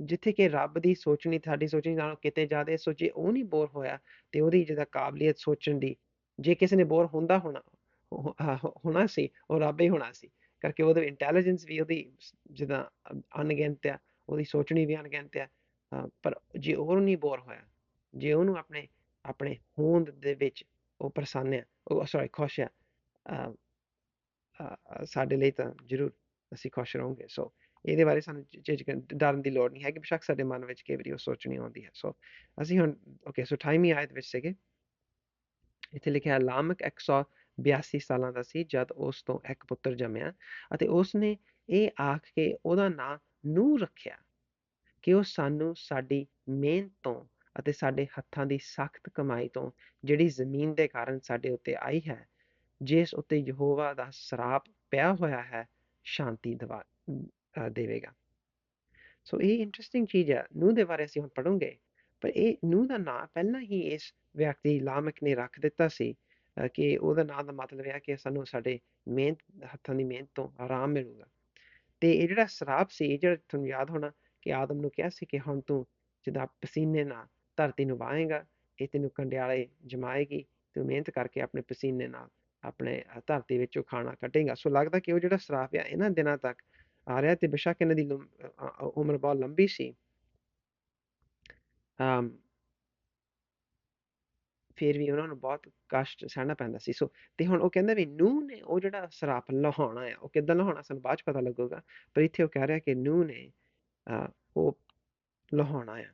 ਜਿੱਥੇ ਕਿ ਰੱਬ ਦੀ ਸੋਚਣੀ, ਸਾਡੀ ਸੋਚਣੀ ਨਾਲੋਂ ਕਿਤੇ ਜ਼ਿਆਦਾ ਸੋਚੇ, ਉਹ ਨਹੀਂ ਬੋਰ ਹੋਇਆ ਤੇ ਉਹਦੀ ਜਿਹਦਾ ਕਾਬਲੀਅਤ ਸੋਚਣ ਦੀ, ਜੇ ਕਿਸੇ ਨੇ ਬੋਰ ਹੁੰਦਾ ਹੋਣਾ ਹੋਣਾ ਸੀ, ਉਹ ਰੱਬ ਹੀ ਹੋਣਾ ਸੀ। ਕਰਕੇ ਉਹਦੇ ਇੰਟੈਲੀਜੈਂਸ ਵੀ ਉਹਦੀ ਜਿੱਦਾਂ ਅਣਗਿਣਤ ਆ, ਉਹਦੀ ਸੋਚਣੀ ਵੀ ਅਣਗਿਣਤ ਆ ਪਰ ਜੇ ਉਹ ਨਹੀਂ ਬੋਰ ਹੋਇਆ, ਜੇ ਉਹਨੂੰ ਆਪਣੇ ਆਪਣੇ ਹੋਂਦ ਦੇ ਵਿੱਚ ਉਹ ਪ੍ਰਸੰਨ ਆ, ਉਹ ਸੌਰੀ ਖੁਸ਼ ਆ ਸਾਡੇ ਲਈ ਤਾਂ ਜ਼ਰੂਰ ਅਸੀਂ ਖੁਸ਼ ਰਹਾਂਗੇ ਸੋ ਇਹਦੇ ਬਾਰੇ ਸਾਨੂੰ ਝਿਜਕਣ ਡਰਨ ਦੀ ਲੋੜ ਨਹੀਂ ਹੈ ਕਿ ਬੇਸ਼ੱਕ ਸਾਡੇ ਮਨ ਵਿੱਚ ਕਈ ਵਾਰੀ ਉਹ ਸੋਚਣੀ ਆਉਂਦੀ ਹੈ ਸੋ ਅਸੀਂ ਹੁਣ ਓਕੇ ਸੋ 28ਵੀਂ ਆਇਤ ਵਿੱਚ ਸੀਗੇ, ਇੱਥੇ ਲਿਖਿਆ ਲਾਮਕ ਬਿਆਸੀ ਸਾਲਾਂ ਦਾ ਸੀ ਜਦ ਉਸ ਤੋਂ ਇੱਕ ਪੁੱਤਰ ਜੰਮਿਆ ਅਤੇ ਉਸ ਨੇ ਇਹ ਆਖ ਕੇ ਉਹਦਾ ਨਾਂ ਨੂਹ ਰੱਖਿਆ ਕਿ ਉਹ ਸਾਨੂੰ ਸਾਡੀ ਮਿਹਨਤ ਤੋਂ ਅਤੇ ਸਾਡੇ ਹੱਥਾਂ ਦੀ ਸਖਤ ਕਮਾਈ ਤੋਂ ਜਿਹੜੀ ਜ਼ਮੀਨ ਦੇ ਕਾਰਨ ਸਾਡੇ ਉੱਤੇ ਆਈ ਹੈ, ਜਿਸ ਉੱਤੇ ਯਹੋਵਾ ਦਾ ਸਰਾਪ ਪਿਆ ਹੋਇਆ ਹੈ, ਸ਼ਾਂਤੀ ਦਵਾ ਦੇਵੇਗਾ। ਸੋ ਇਹ ਇੰਟਰਸਟਿੰਗ ਚੀਜ਼ ਹੈ, ਨੂਹ ਦੇ ਬਾਰੇ ਅਸੀਂ ਹੁਣ ਪੜਾਂਗੇ ਪਰ ਇਹ ਨੂਹ ਦਾ ਨਾਂ ਪਹਿਲਾਂ ਹੀ ਇਸ ਵਿਅਕਤੀ ਲਾਮਕ ਨੇ ਰੱਖ ਦਿੱਤਾ ਸੀ ਕਿ ਉਹਦਾ ਨਾਮ ਦਾ ਮਤਲਬ ਹੈ ਕਿ ਸਾਨੂੰ ਸਾਡੇ ਮਿਹਨਤ, ਹੱਥਾਂ ਦੀ ਮਿਹਨਤ ਤੋਂ ਆਰਾਮ ਮਿਲੂਗਾ। ਤੇ ਇਹ ਜਿਹੜਾ ਸਰਾਪ ਸੀ ਜਿਹੜਾ ਤੁਹਾਨੂੰ ਯਾਦ ਹੋਣਾ ਕਿ ਆਦਮ ਨੂੰ ਕਿਹਾ ਸੀ ਕਿ ਹੁਣ ਤੂੰ ਜਿੱਦਾਂ ਪਸੀਨੇ ਨਾਲ ਧਰਤੀ ਨੂੰ ਵਾਹੇਗਾ, ਇਹ ਤੈਨੂੰ ਕੰਡਿਆਲੇ ਜਮਾਏਗੀ, ਤੂੰ ਮਿਹਨਤ ਕਰਕੇ ਆਪਣੇ ਪਸੀਨੇ ਨਾਲ ਆਪਣੇ ਧਰਤੀ ਵਿੱਚੋਂ ਖਾਣਾ ਕੱਢੇਗਾ। ਸੋ ਲੱਗਦਾ ਕਿ ਉਹ ਜਿਹੜਾ ਸਰਾਪ ਆ, ਇਹਨਾਂ ਦਿਨਾਂ ਤੱਕ ਆ ਰਿਹਾ ਤੇ ਬੇਸ਼ੱਕ ਇਹਨਾਂ ਦੀ ਉਮਰ ਬਹੁਤ ਲੰਬੀ ਸੀ। um ਫਿਰ ਵੀ ਉਹਨਾਂ ਨੂੰ ਬਹੁਤ ਕਸ਼ਟ ਸਹਿਣਾ ਪੈਂਦਾ ਸੀ। ਸੋ ਤੇ ਹੁਣ ਉਹ ਕਹਿੰਦਾ ਵੀ ਨੂਹ ਨੇ ਉਹ ਜਿਹੜਾ ਸਰਾਪ ਲਹਾਉਣਾ ਆ, ਉਹ ਕਿੱਦਾਂ ਲਹਾਉਣਾ ਸਾਨੂੰ ਬਾਅਦ ਚ ਪਤਾ ਲੱਗੂਗਾ। ਪਰ ਇੱਥੇ ਉਹ ਕਹਿ ਰਿਹਾ ਕਿ ਨੂਹ ਨੇ ਉਹ ਲਹਾਉਣਾ ਆ।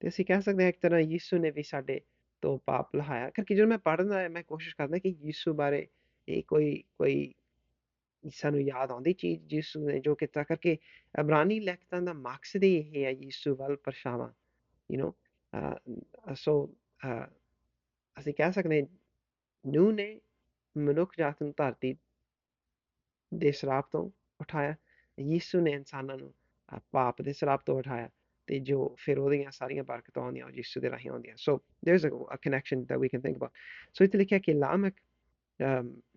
ਤੇ ਅਸੀਂ ਕਹਿ ਸਕਦੇ ਹਾਂ ਇੱਕ ਤਰ੍ਹਾਂ ਯਿਸੂ ਨੇ ਵੀ ਸਾਡੇ ਤੋਂ ਪਾਪ ਲਹਾਇਆ। ਕਿਉਂਕਿ ਜਦੋਂ ਮੈਂ ਪੜ੍ਹਦਾ ਮੈਂ ਕੋਸ਼ਿਸ਼ ਕਰਦਾ ਕਿ ਯਿਸੂ ਬਾਰੇ ਇਹ ਕੋਈ ਕੋਈ ਸਾਨੂੰ ਯਾਦ ਆਉਂਦੀ ਚੀਜ਼ ਯਿਸੂ ਨੇ ਜੋ ਕੀਤਾ ਕਰਕੇ ਅਬਰਾਨੀ ਲਿਖਤਾਂ ਦਾ ਮਕਸਦ ਹੀ ਇਹ ਹੈ ਯਿਸੂ ਵੱਲ ਪਰਛਾਵਾਂ। ਯੂ نو ਸੋ ਅਸੀਂ ਕਹਿ ਸਕਦੇ ਨੂੰ ਨੇ ਮਨੁੱਖ ਜਾਤ ਨੂੰ ਧਰਤੀ ਦੇ ਸ਼ਰਾਪ ਤੋਂ ਉਠਾਇਆ, ਯਿਸੂ ਨੇ ਇਨਸਾਨਾਂ ਨੂੰ ਪਾਪ ਦੇ ਸ਼ਰਾਪ ਤੋਂ ਉਠਾਇਆ ਤੇ ਜੋ ਫਿਰ ਉਹਦੀਆਂ ਸਾਰੀਆਂ ਬਰਕਤਾਂ ਆਉਂਦੀਆਂ, ਉਹ ਯਿਸੂ ਦੇ ਰਾਹੀਂ ਆਉਂਦੀਆਂ। So there is a connection that we can think about. So ਇਥੇ ਲਿਖਿਆ ਕਿ ਲਾਮਕ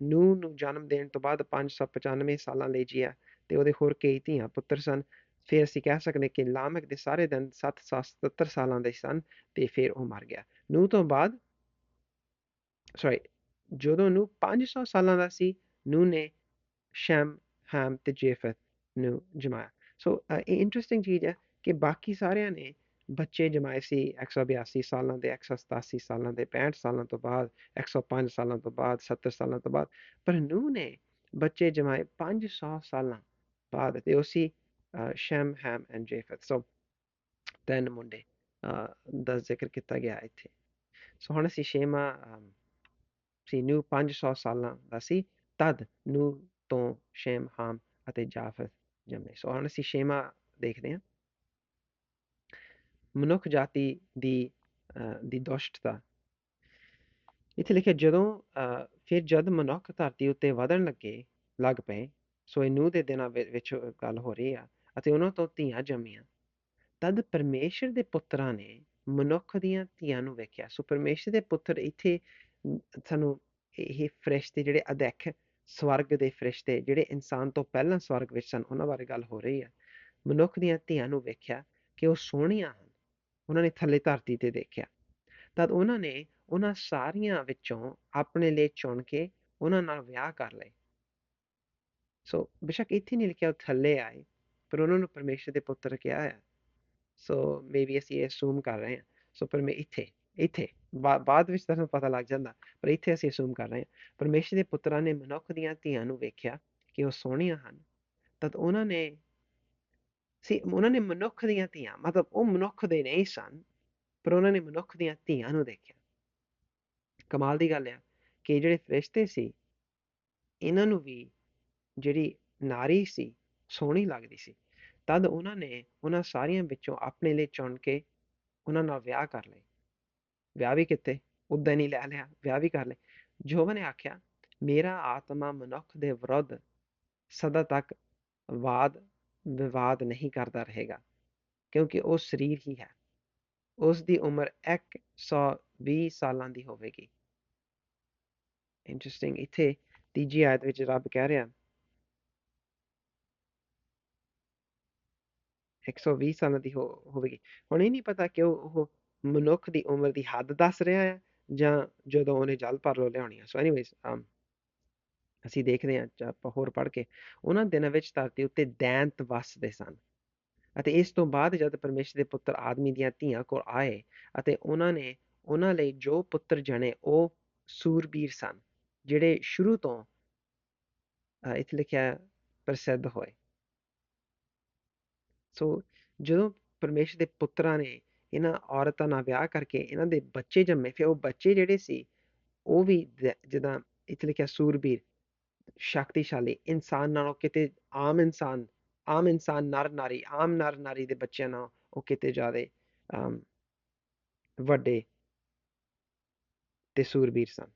ਨੂੰ ਨੂੰ ਜਨਮ ਦੇਣ ਤੋਂ ਬਾਅਦ 595 ਸਾਲਾਂ ਲਈ ਜੀਆ ਤੇ ਉਹਦੇ ਹੋਰ ਕਈ ਧੀਆਂ, ਪੁੱਤਰ ਸਨ। ਫਿਰ ਅਸੀਂ ਕਹਿ ਸਕਦੇ ਕਿ ਲਾਮਕ ਦੇ ਸਾਰੇ ਦਿਨ 777 ਸਾਲਾਂ ਦੇ ਸਨ ਤੇ ਫਿਰ ਉਹ ਮਰ ਗਿਆ। ਨੂੰ ਤੋਂ ਬਾਅਦ ਸੌਰੀ ਜਦੋਂ ਨੂੰ 500 ਸਾਲਾਂ ਦਾ ਸੀ, ਨੂੰ ਨੇ ਸ਼ੈਮ, ਹੈਮ ਤੇ ਜੇਫਤ ਨੂੰ ਜਮਾਇਆ। ਸੋ ਇਹ ਇੰਟਰਸਟਿੰਗ ਚੀਜ਼ ਹੈ ਕਿ ਬਾਕੀ ਸਾਰਿਆਂ ਨੇ ਬੱਚੇ ਜਮਾਏ ਸੀ 182 ਸਾਲਾਂ ਦੇ 187 ਸਾਲਾਂ ਦੇ 65 ਸਾਲਾਂ ਤੋਂ ਬਾਅਦ 105 ਸਾਲਾਂ ਤੋਂ ਬਾਅਦ 70 ਸਾਲਾਂ ਤੋਂ ਬਾਅਦ, ਪਰ ਨੂੰ ਨੇ ਬੱਚੇ ਜਮਾਏ 500 ਸਾਲਾਂ ਬਾਅਦ ਤੇ ਉਸੇ ਸ਼ੈਮ, ਹੈਮ ਐਂਡ ਜੇਫਤ ਸੋ ਤਿੰਨ ਮੁੰਡੇ ਦਾ ਜ਼ਿਕਰ ਕੀਤਾ ਗਿਆ ਇੱਥੇ। ਸੋ ਹੁਣ ਅਸੀਂ ਸ਼ੇਮਾ ਸੀ ਨੂੰ 500 ਸਾਲਾਂ ਦਾ ਸੀ ਤਦ ਨੂੰ ਤੋਂ ਸ਼ੇਮ ਹਾਮ ਅਤੇ ਜਾਫਰ ਜੰਮੇ ਸੋ ਹੁਣ ਅਸੀਂ ਸ਼ੇਮਾ ਦੇਖਦੇ ਹਾਂ ਮਨੁੱਖ ਜਾਤੀ ਦੀ ਦੀ ਦੁਸ਼ਟਤਾ ਇੱਥੇ ਲਿਖਿਆ ਜਦੋਂ ਫਿਰ ਜਦ ਮਨੁੱਖ ਧਰਤੀ ਉੱਤੇ ਵਧਣ ਲੱਗੇ ਲੱਗ ਪਏ ਸੋ ਇਹ ਨੂਹ ਦੇ ਦਿਨਾਂ ਵਿੱਚ ਗੱਲ ਹੋ ਰਹੀ ਆ ਅਤੇ ਉਹਨਾਂ ਤੋਂ ਧੀਆਂ ਜੰਮੀਆਂ ਤਦ ਪਰਮੇਸ਼ਰ ਦੇ ਪੁੱਤਰਾਂ ਨੇ ਮਨੁੱਖ ਦੀਆਂ ਧੀਆਂ ਨੂੰ ਵੇਖਿਆ ਸੋ ਪਰਮੇਸ਼ਰ ਦੇ ਪੁੱਤਰ ਇੱਥੇ ਸਾਨੂੰ ਇਹ ਫਰਿਸ਼ਤੇ ਜਿਹੜੇ ਅਦੈਖ ਸਵਰਗ ਦੇ ਫਰਿਸ਼ਤੇ, ਜਿਹੜੇ ਇਨਸਾਨ ਤੋਂ ਪਹਿਲਾਂ ਸਵਰਗ ਵਿੱਚ ਸਨ, ਉਹਨਾਂ ਬਾਰੇ ਗੱਲ ਹੋ ਰਹੀ ਹੈ। ਮਨੁੱਖ ਦੀਆਂ ਧੀਆਂ ਨੂੰ ਵੇਖਿਆ ਕਿ ਉਹ ਸੋਹਣੀਆਂ ਹਨ। ਉਹਨਾਂ ਨੇ ਥੱਲੇ ਧਰਤੀ ਤੇ ਦੇਖਿਆ। ਤਦ ਉਹਨਾਂ ਨੇ ਉਹਨਾਂ ਸਾਰੀਆਂ ਵਿੱਚੋਂ ਆਪਣੇ ਲਈ ਚੁਣ ਕੇ ਉਹਨਾਂ ਨਾਲ ਵਿਆਹ ਕਰ ਲਏ। ਸੋ ਬਿਸ਼ੱਕ ਇੱਥੇ ਨਹੀਂ ਲਿਖਿਆ ਉਹ ਥੱਲੇ ਆਏ, ਪਰ ਉਹਨਾਂ ਨੂੰ ਪਰਮੇਸ਼ਰ ਦੇ ਪੁੱਤਰ ਕਿਹਾ ਹੈ ਸੋ ਮੇਬੀ ਅਸੀਂ ਇਹ ਅਸੂਮ ਕਰ ਰਹੇ ਹਾਂ। ਸੋ ਪਰ ਮੈਂ ਇੱਥੇ ਇੱਥੇ ਬਾਅਦ ਵਿੱਚ ਤੁਹਾਨੂੰ ਪਤਾ ਲੱਗ ਜਾਂਦਾ, ਪਰ ਇੱਥੇ ਅਸੀਂ ਅਸੂਮ ਕਰ ਰਹੇ ਹਾਂ। ਪਰਮੇਸ਼ਰ ਦੇ ਪੁੱਤਰਾਂ ਨੇ ਮਨੁੱਖ ਦੀਆਂ ਧੀਆਂ ਨੂੰ ਵੇਖਿਆ ਕਿ ਉਹ ਸੋਹਣੀਆਂ ਹਨ। ਤਦ ਉਹਨਾਂ ਨੇ, ਸੀ, ਉਹਨਾਂ ਨੇ ਮਨੁੱਖ ਦੀਆਂ ਧੀਆਂ, ਮਤਲਬ ਉਹ ਮਨੁੱਖ ਦੇ ਨਹੀਂ ਸਨ, ਪਰ ਉਹਨਾਂ ਨੇ ਮਨੁੱਖ ਦੀਆਂ ਧੀਆਂ ਨੂੰ ਦੇਖਿਆ। ਕਮਾਲ ਦੀ ਗੱਲ ਹੈ ਕਿ ਜਿਹੜੇ ਫਰਿਸ਼ਤੇ ਸੀ, ਇਹਨਾਂ ਨੂੰ ਵੀ ਜਿਹੜੀ ਨਾਰੀ ਸੀ, ਸੋਹਣੀ ਲੱਗਦੀ ਸੀ। ਤਦ ਉਹਨਾਂ ਨੇ ਉਹਨਾਂ ਸਾਰੀਆਂ ਵਿੱਚੋਂ ਆਪਣੇ ਲਈ ਚੁਣ ਕੇ ਉਹਨਾਂ ਨਾਲ ਵਿਆਹ ਕਰ ਲਏ। ਵਿਆਹ ਵੀ ਕਿਤੇ, ਉਦਾਂ ਨਹੀਂ ਲੈ ਲਿਆ, ਵਿਆਹ ਵੀ ਕਰ ਲਏ। ਜੋ ਨੇ ਆਖਿਆ, ਮੇਰਾ ਆਤਮਾ ਮਨੁੱਖ ਦੇ ਵਿਰੁੱਧ ਸਦਾ ਤੱਕ ਵਾਦ, ਵਿਵਾਦ ਨਹੀਂ ਕਰਦਾ ਰਹੇਗਾ, ਕਿਉਂਕਿ ਉਹ ਸਰੀਰ ਹੀ ਹੈ। ਉਸ ਦੀ ਉਮਰ 120 ਸਾਲਾਂ ਦੀ ਹੋਵੇਗੀ। ਇੰਟਰਸਟਿੰਗ ਇੱਥੇ ਤੀਜੀ ਆਇਤ ਵਿੱਚ ਰੱਬ ਕਹਿ ਰਿਹਾ 120 ਸਾਲਾਂ ਦੀ ਹੋ, ਹੋਵੇਗੀ। ਹੁਣ ਇਹ ਨਹੀਂ ਪਤਾ ਕਿ ਉਹ ਮਨੁੱਖ ਦੀ ਉਮਰ ਦੀ ਹੱਦ ਦੱਸ ਰਿਹਾ ਹੈ ਜਾਂ ਜਦੋਂ ਉਹਨੇ ਜਲ ਪਰ ਲਿਆਉਣੀ ਹੈ ਸੋ ਐਨੀਵੇਜ਼ ਅਸੀਂ ਦੇਖਦੇ ਹਾਂ ਆਪਾਂ ਹੋਰ ਪੜ੍ਹ ਕੇ, ਉਹਨਾਂ ਦਿਨਾਂ ਵਿੱਚ ਧਰਤੀ ਉੱਤੇ ਦੈਂਤ ਵਸਦੇ ਸਨ। ਅਤੇ ਇਸ ਤੋਂ ਬਾਅਦ ਜਦ ਪਰਮੇਸ਼ਰ ਦੇ ਪੁੱਤਰ ਆਦਮੀ ਦੀਆਂ ਧੀਆਂ ਕੋਲ ਆਏ, ਅਤੇ ਉਹਨਾਂ ਨੇ ਉਹਨਾਂ ਲਈ ਜੋ ਪੁੱਤਰ ਜਣੇ, ਉਹ ਸੂਰਬੀਰ ਸਨ, ਜਿਹੜੇ ਸ਼ੁਰੂ ਤੋਂ ਇੱਥੇ ਲਿਖਿਆ ਪ੍ਰਸਿੱਧ ਹੋਏ। ਸੋ ਜਦੋਂ ਪਰਮੇਸ਼ਰ ਦੇ ਪੁੱਤਰਾਂ ਨੇ ਇਹਨਾਂ ਔਰਤਾਂ ਨਾਲ ਵਿਆਹ ਕਰਕੇ ਇਹਨਾਂ ਦੇ ਬੱਚੇ ਜੰਮੇ, ਫਿਰ ਉਹ ਬੱਚੇ ਜਿਹੜੇ ਸੀ, ਉਹ ਵੀ ਜਿੱਦਾਂ ਇੱਥੇ ਲਿਖਿਆ ਸੂਰਬੀਰ, ਸ਼ਕਤੀਸ਼ਾਲੀ, ਇਨਸਾਨ ਨਾਲੋਂ ਕਿਤੇ ਆਮ ਇਨਸਾਨ ਆਮ ਇਨਸਾਨ ਨਰ ਨਾਰੀ, ਆਮ ਨਰ ਨਾਰੀ ਦੇ ਬੱਚਿਆਂ ਨਾਲੋਂ ਉਹ ਕਿਤੇ ਜ਼ਿਆਦਾ ਵੱਡੇ ਤੇ ਸੂਰਬੀਰ ਸਨ।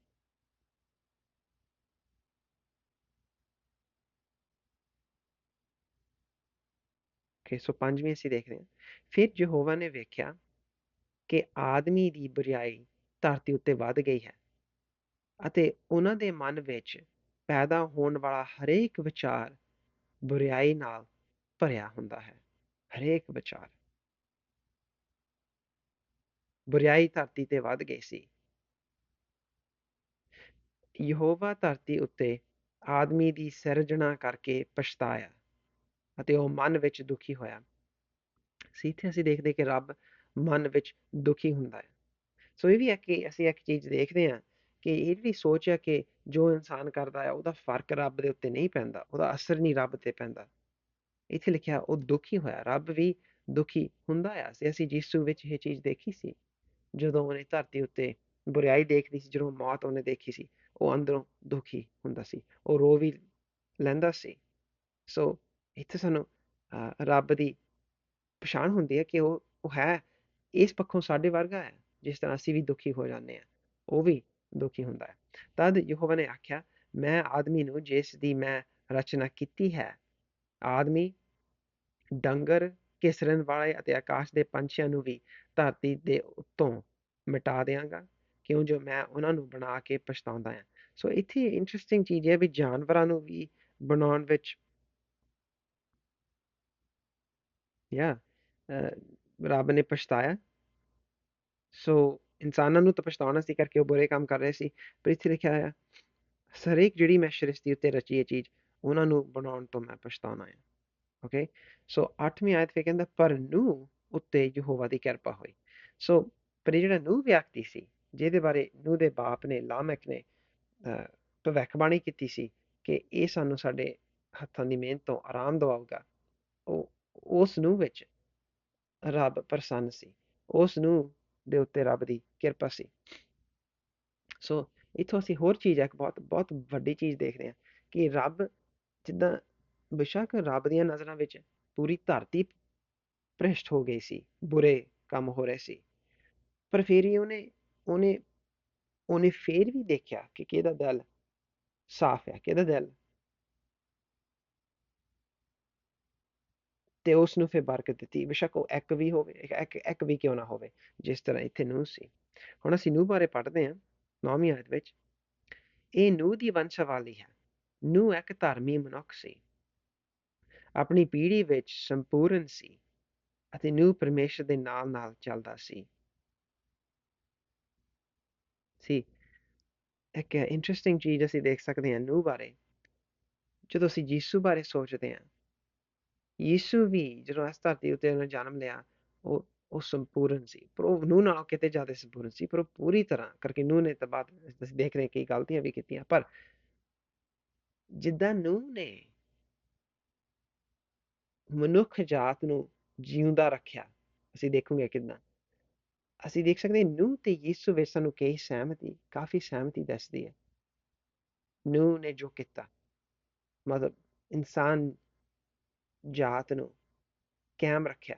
ਓਕੇ ਸੋ ਪੰਜਵੀਂ ਅਸੀਂ ਦੇਖਦੇ ਹਾਂ। ਫਿਰ ਯਹੋਵਾ ਨੇ ਵੇਖਿਆ ਕਿ ਆਦਮੀ ਦੀ ਬੁਰੀਾਈ ਧਰਤੀ ਉੱਤੇ ਵੱਧ ਗਈ ਹੈ ਅਤੇ ਉਹਨਾਂ ਦੇ ਮਨ ਵਿੱਚ ਪੈਦਾ ਹੋਣ ਵਾਲਾ ਹਰੇਕ ਵਿਚਾਰ ਬੁਰੀਾਈ ਨਾਲ ਭਰਿਆ ਹੁੰਦਾ ਹੈ, ਹਰੇਕ ਵਿਚਾਰ। ਬੁਰੀਾਈ ਧਰਤੀ ਤੇ ਵੱਧ ਗਈ ਸੀ। ਯਹੋਵਾ ਧਰਤੀ ਉੱਤੇ ਆਦਮੀ ਦੀ ਸਿਰਜਣਾ ਕਰਕੇ ਪਛਤਾਇਆ ਅਤੇ ਉਹ ਮਨ ਵਿੱਚ ਦੁਖੀ ਹੋਇਆ। ਸਿੱਥੇ ਅਸੀਂ ਦੇਖਦੇ ਕਿ ਰੱਬ ਮਨ ਵਿੱਚ ਦੁਖੀ ਹੁੰਦਾ ਹੈ। ਸੋ ਇਹ ਵੀ ਹੈ ਕਿ ਅਸੀਂ ਇੱਕ ਚੀਜ਼ ਦੇਖਦੇ ਹਾਂ ਕਿ ਇਹ ਜਿਹੜੀ ਸੋਚ ਹੈ ਕਿ ਜੋ ਇਨਸਾਨ ਕਰਦਾ ਹੈ, ਉਹਦਾ ਫ਼ਰਕ ਰੱਬ ਦੇ ਉੱਤੇ ਨਹੀਂ ਪੈਂਦਾ, ਉਹਦਾ ਅਸਰ ਨਹੀਂ ਰੱਬ ਤੇ ਪੈਂਦਾ। ਇੱਥੇ ਲਿਖਿਆ, ਉਹ ਦੁਖੀ ਹੋਇਆ, ਰੱਬ ਵੀ ਦੁਖੀ ਹੁੰਦਾ ਆ। ਅਸੀਂ ਯਿਸੂ ਵਿੱਚ ਇਹ ਚੀਜ਼ ਦੇਖੀ ਸੀ, ਜਦੋਂ ਉਹਨੇ ਧਰਤੀ ਉੱਤੇ ਬੁਰਾਈ ਦੇਖਦੀ ਸੀ, ਜਦੋਂ ਮੌਤ ਉਹਨੇ ਦੇਖੀ ਸੀ, ਉਹ ਅੰਦਰੋਂ ਦੁਖੀ ਹੁੰਦਾ ਸੀ, ਉਹ ਰੋ ਵੀ ਲੈਂਦਾ ਸੀ। ਸੋ ਇੱਥੇ ਸਾਨੂੰ ਰੱਬ ਦੀ ਪਛਾਣ ਹੁੰਦੀ ਹੈ ਕਿ ਉਹ ਉਹ ਹੈ, ਇਸ ਪੱਖੋਂ ਸਾਡੇ ਵਰਗਾ ਹੈ, ਜਿਸ ਤਰ੍ਹਾਂ ਅਸੀਂ ਵੀ ਦੁਖੀ ਹੋ ਜਾਂਦੇ ਹਾਂ, ਉਹ ਵੀ ਦੁਖੀ ਹੁੰਦਾ ਹੈ। ਤਦ ਯਹੋਵਾ ਨੇ ਆਖਿਆ, ਮੈਂ ਆਦਮੀ ਨੂੰ ਜਿਸ ਦੀ ਮੈਂ ਰਚਨਾ ਕੀਤੀ ਹੈ, ਆਦਮੀ ਡੰਗਰ ਕਿਸਰਨ ਵਾਲੇ ਅਤੇ ਆਕਾਸ਼ ਦੇ ਪੰਛੀਆਂ ਨੂੰ ਵੀ ਧਰਤੀ ਦੇ ਉੱਤੋਂ ਮਿਟਾ ਦੇਵਾਂਗਾ ਕਿਉਂ ਜੋ ਮੈਂ ਉਹਨਾਂ ਨੂੰ ਬਣਾ ਕੇ ਪਛਤਾਉਂਦਾ ਹਾਂ। ਸੋ ਇੱਥੇ ਇੰਟਰਸਟਿੰਗ ਚੀਜ਼ ਹੈ ਵੀ ਜਾਨਵਰਾਂ ਨੂੰ ਵੀ ਬਣਾਉਣ ਵਿੱਚ ਯਾ ਰੱਬ ਨੇ ਪਛਤਾਇਆ। ਸੋ ਇਨਸਾਨਾਂ ਨੂੰ ਤਾਂ ਪਛਤਾਉਣਾ ਸੀ ਕਰਕੇ ਉਹ ਬੁਰੇ ਕੰਮ ਕਰ ਰਹੇ ਸੀ, ਪਰ ਇੱਥੇ ਲਿਖਿਆ ਹੈ ਹਰੇਕ ਜਿਹੜੀ ਮੈਂ ਸ੍ਰਿਸ਼ਟੀ ਉੱਤੇ ਰਚੀ ਹੈ ਚੀਜ਼, ਉਹਨਾਂ ਨੂੰ ਬਣਾਉਣ ਤੋਂ ਮੈਂ ਪਛਤਾਉਣਾ ਹੈ। ਓਕੇ ਸੋ 8ਵੀਂ ਆਇਤ ਵਿੱਚ ਕਹਿੰਦਾ, ਪਰ ਨੂੰ ਉੱਤੇ ਯਹੋਵਾ ਦੀ ਕਿਰਪਾ ਹੋਈ। ਸੋ, ਪਰ ਜਿਹੜਾ ਨੂੰ ਵਿਅਕਤੀ ਸੀ, ਜਿਹਦੇ ਬਾਰੇ ਨੂੰ ਦੇ ਬਾਪ ਨੇ, ਲਾਮਕ ਨੇ ਭਵਿੱਖਬਾਣੀ ਕੀਤੀ ਸੀ ਕਿ ਇਹ ਸਾਨੂੰ ਸਾਡੇ ਹੱਥਾਂ ਦੀ ਮਿਹਨਤ ਤੋਂ ਆਰਾਮ ਦਿਵਾਊਗਾ, ਉਹ, ਉਸ ਨੂੰ ਵਿੱਚ ਰੱਬ ਪ੍ਰਸੰਨ ਸੀ। ਉਸ ਨੂੰ ਦੇ ਉੱਤੇ ਰੱਬ ਦੀ ਕਿਰਪਾ ਸੀ। ਸੋ ਇਥੋਂ ਅਸੀਂ ਹੋਰ ਚੀਜ਼ ਇੱਕ ਬਹੁਤ ਬਹੁਤ ਵੱਡੀ ਚੀਜ਼ ਦੇਖਦੇ ਹਾਂ ਕਿ ਰੱਬ ਜਿੱਦਾਂ ਬਿਸ਼ੱਕ ਰੱਬ ਦੀਆਂ ਨਜ਼ਰਾਂ ਵਿੱਚ ਪੂਰੀ ਧਰਤੀ ਭ੍ਰਿਸ਼ਟ ਹੋ ਗਈ ਸੀ, ਬੁਰੇ ਕੰਮ ਹੋ ਰਹੇ ਸੀ। ਪਰ ਫਿਰ ਹੀ ਉਹਨੇ ਉਹਨੇ ਉਹਨੇ ਫੇਰ ਵੀ ਦੇਖਿਆ ਕਿ ਕਿਹਦਾ ਦਿਲ ਸਾਫ਼ ਹੈ, ਕਿਹਦਾ ਦਿਲ ਤੇ ਉਸ ਨੂੰ ਫਿਰ ਬਰਕਤ ਦਿੱਤੀ ਬੇਸ਼ੱਕ ਉਹ ਇੱਕ ਵੀ ਹੋਵੇ, ਇੱਕ ਇੱਕ ਵੀ ਕਿਉਂ ਨਾ ਹੋਵੇ, ਜਿਸ ਤਰ੍ਹਾਂ ਇੱਥੇ ਨੂੰ ਸੀ। ਹੁਣ ਅਸੀਂ ਨੂਹ ਬਾਰੇ ਪੜ੍ਹਦੇ ਹਾਂ ਨੌਵੀਂ ਆਇਤ ਵਿੱਚ। ਇਹ ਨੂਹ ਦੀ ਵੰਸ਼ਾਵਲੀ ਹੈ। ਨੂੰ ਇੱਕ ਧਰਮੀ ਮਨੁੱਖ ਸੀ। ਆਪਣੀ ਪੀੜ੍ਹੀ ਵਿੱਚ ਸੰਪੂਰਨ ਸੀ ਅਤੇ ਨੂਹ ਪਰਮੇਸ਼ਰ ਦੇ ਨਾਲ ਨਾਲ ਚੱਲਦਾ ਸੀ। ਸੀ। ਇੱਕ ਇੰਟਰਸਟਿੰਗ ਚੀਜ਼ ਅਸੀਂ ਦੇਖ ਸਕਦੇ ਹਾਂ ਨੂਹ ਬਾਰੇ। ਜਦੋਂ ਅਸੀਂ ਯੀਸ਼ੂ ਬਾਰੇ ਸੋਚਦੇ ਹਾਂ ਯੀਸ਼ੂ ਵੀ ਜਦੋਂ ਇਸ ਧਰਤੀ ਉੱਤੇ ਉਹਨੇ ਜਨਮ ਲਿਆ ਉਹ ਉਹ ਸੰਪੂਰਨ ਸੀ ਪਰ ਉਹ ਨੂਹ ਨਾਲੋਂ ਕਿਤੇ ਜ਼ਿਆਦਾ ਸੰਪੂਰਨ ਸੀ ਪਰ ਉਹ ਪੂਰੀ ਤਰ੍ਹਾਂ ਕਰਕੇ ਨੂੰ ਨੇ ਤਾਂ ਬਾਅਦ ਅਸੀਂ ਦੇਖ ਰਹੇ ਕਿ ਗਲਤੀਆਂ ਵੀ ਕੀਤੀਆਂ ਪਰ ਜਿੱਦਾਂ ਨੂੰ ਨੇ ਮਨੁੱਖ ਜਾਤ ਨੂੰ ਜਿਉਂਦਾ ਰੱਖਿਆ ਅਸੀਂ ਦੇਖੂਗੇ ਕਿਦਾਂ ਅਸੀਂ ਦੇਖ ਸਕਦੇ ਹਾਂ ਤੇ ਯਿਸੂ ਵਿੱਚ ਸਾਨੂੰ ਕਈ ਸਹਿਮਤੀ ਕਾਫੀ ਸਹਿਮਤੀ ਦੱਸਦੀ ਹੈ ਨੂੰ ਨੇ ਜੋ ਕੀਤਾ ਮਤਲਬ ਇਨਸਾਨ ਜਾਤ ਨੂੰ ਕਾਇਮ ਰੱਖਿਆ।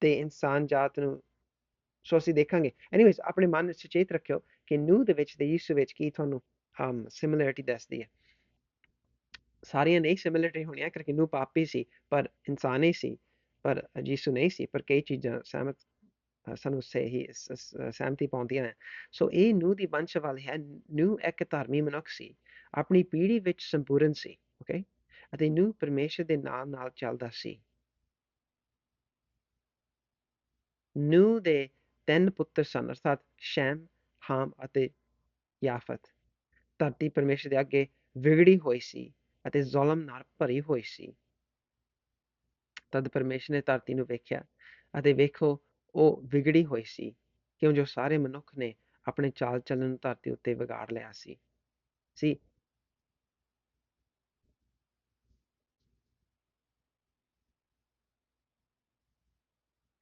ਤੇ ਇਨਸਾਨ ਜਾਤ ਨੂੰ, ਸੋ ਅਸੀਂ ਦੇਖਾਂਗੇ। ਐਨੀਵੇਜ਼ ਆਪਣੇ ਮਨ ਵਿੱਚ ਸੁਚੇਤ ਰੱਖਿਓ ਕਿ ਨੂੰ ਦੇ ਵਿੱਚ ਤੇ ਯਿਸੂ ਵਿੱਚ ਕੀ ਤੁਹਾਨੂੰ um ਸਿਮਿਲੈਰਿਟੀ ਦੱਸਦੀ ਹੈ। ਸਾਰੀਆਂ ਨਹੀਂ ਸਿਮਿਲਰਿਟੀ ਹੋਣੀਆਂ, ਕਿਉਂਕਿ ਨੂੰ ਪਾਪੀ ਸੀ, ਪਰ ਇਨਸਾਨ ਹੀ ਸੀ, ਪਰ ਯੀਸ਼ੂ ਨਹੀਂ ਸੀ, ਪਰ ਕਈ ਚੀਜ਼ਾਂ ਸਹਿਮਤ ਸਾਨੂੰ ਸਹੀ ਸਹਿਮਤੀ ਪਾਉਂਦੀਆਂ ਹੈ ਸੋ ਇਹ ਨੂੰ ਦੀ ਵੰਸ਼ ਹੈ। ਨੂੰ ਇੱਕ ਧਰਮੀ ਮਨੁੱਖ ਸੀ। ਆਪਣੀ ਪੀੜ੍ਹੀ ਵਿੱਚ ਸੰਪੂਰਨ ਸੀ। ਓਕੇ ਅਤੇ ਨੂਹ ਪਰਮੇਸ਼ਰ ਦੇ ਨਾਲ ਨਾਲ ਚੱਲਦਾ ਸੀ ਨੂੰ ਦੇ ਤਿੰਨ ਪੁੱਤਰ ਸਨ ਅਰਥਾਤ ਸ਼ੈਮ ਹਾਮ ਅਤੇ ਯਾਫਤ ਧਰਤੀ ਪਰਮੇਸ਼ਰ ਦੇ ਅੱਗੇ ਵਿਗੜੀ ਹੋਈ ਸੀ ਅਤੇ ਜ਼ੁਲਮ ਨਾਲ ਭਰੀ ਹੋਈ ਸੀ ਤਦ ਪਰਮੇਸ਼ਰ ਨੇ ਧਰਤੀ ਨੂੰ ਵੇਖਿਆ ਅਤੇ ਵੇਖੋ ਉਹ ਵਿਗੜੀ ਹੋਈ ਸੀ ਕਿਉਂ ਜੋ ਸਾਰੇ ਮਨੁੱਖ ਨੇ ਆਪਣੇ ਚਾਲ ਚੱਲਣ ਨੂੰ ਧਰਤੀ ਉੱਤੇ ਵਿਗਾੜ ਲਿਆ ਸੀ ਸੀ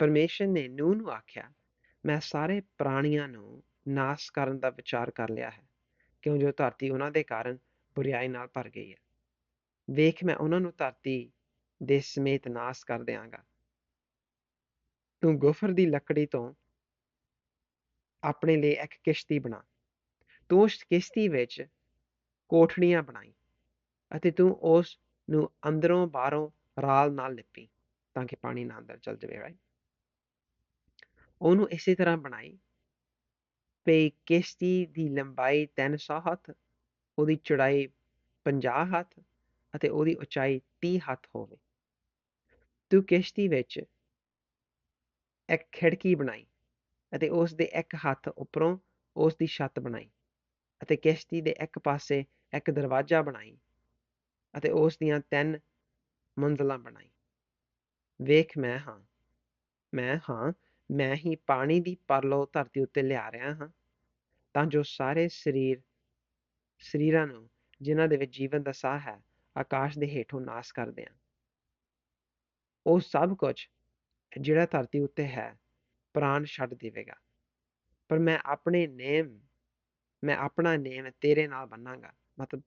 ਪਰਮੇਸ਼ਰ ਨੇ ਨੂਹ ਨੂੰ ਆਖਿਆ, ਮੈਂ ਸਾਰੇ ਪ੍ਰਾਣੀਆਂ ਨੂੰ ਨਾਸ਼ ਕਰਨ ਦਾ ਵਿਚਾਰ ਕਰ ਲਿਆ ਹੈ, ਕਿਉਂ ਜੋ ਧਰਤੀ ਉਹਨਾਂ ਦੇ ਕਾਰਨ ਬੁਰੀਾਈ ਨਾਲ ਭਰ ਗਈ ਹੈ। ਵੇਖ, ਮੈਂ ਉਹਨਾਂ ਨੂੰ ਧਰਤੀ ਦੇ ਸਮੇਤ ਨਾਸ਼ ਕਰ ਦਿਆਂਗਾ। ਤੂੰ ਗੋਫਰ ਦੀ ਲੱਕੜੀ ਤੋਂ ਆਪਣੇ ਲਈ ਇੱਕ ਕਿਸ਼ਤੀ ਬਣਾ। ਤੂੰ ਉਸ ਕਿਸ਼ਤੀ ਵਿੱਚ ਕੋਠੜੀਆਂ ਬਣਾਈ ਅਤੇ ਤੂੰ ਉਸ ਨੂੰ ਅੰਦਰੋਂ ਬਾਹਰੋਂ ਰਾਲ ਨਾਲ ਲਿਪੀ ਤਾਂ ਕਿ ਪਾਣੀ ਨਾ ਅੰਦਰ ਚਲ ਜਾਵੇ ਰਾਈਟ ਉਹਨੂੰ ਇਸੇ ਤਰ੍ਹਾਂ ਬਣਾਈ ਪਈ ਕਿਸ਼ਤੀ ਦੀ ਲੰਬਾਈ 300 ਹੱਥ, ਉਹਦੀ ਚੌੜਾਈ 50 ਹੱਥ ਅਤੇ ਉਹਦੀ ਉਚਾਈ 30 ਹੱਥ ਹੋਵੇ। ਤੂੰ ਕਿਸ਼ਤੀ ਵਿੱਚ ਇੱਕ ਖਿੜਕੀ ਬਣਾਈ ਅਤੇ ਉਸ ਦੇ ਇੱਕ ਹੱਥ ਉੱਪਰੋਂ ਉਸ ਦੀ ਛੱਤ ਬਣਾਈ ਅਤੇ ਕਿਸ਼ਤੀ ਦੇ ਇੱਕ ਪਾਸੇ ਇੱਕ ਦਰਵਾਜ਼ਾ ਬਣਾਈ ਅਤੇ ਉਸ ਦੀਆਂ ਤਿੰਨ ਮੰਜ਼ਲਾਂ ਬਣਾਈ। ਵੇਖ ਮੈਂ ਹਾਂ ਮੈਂ ਹਾਂ ਮੈਂ ਹੀ ਪਾਣੀ ਦੀ ਪਰਲੋ ਧਰਤੀ ਉੱਤੇ ਲਿਆ ਰਿਹਾ ਹਾਂ, ਤਾਂ ਜੋ ਸਾਰੇ ਸਰੀਰ, ਸਰੀਰਾਂ ਨੂੰ, ਜਿਨ੍ਹਾਂ ਦੇ ਵਿੱਚ ਜੀਵਨ ਦਾ ਸਾਹ ਹੈ, ਆਕਾਸ਼ ਦੇ ਹੇਠੋਂ ਨਾਸ ਕਰ ਦਿਆਂ ਉਹ ਸਭ ਕੁਝ ਜਿਹੜਾ ਧਰਤੀ ਉੱਤੇ ਹੈ, ਪ੍ਰਾਣ ਛੱਡ ਦੇਵੇਗਾ। ਪਰ ਮੈਂ ਆਪਣੇ ਨੇਮ, ਮੈਂ ਆਪਣਾ ਨੇਮ ਤੇਰੇ ਨਾਲ ਬੰਨਾਂਗਾ। ਮਤਲਬ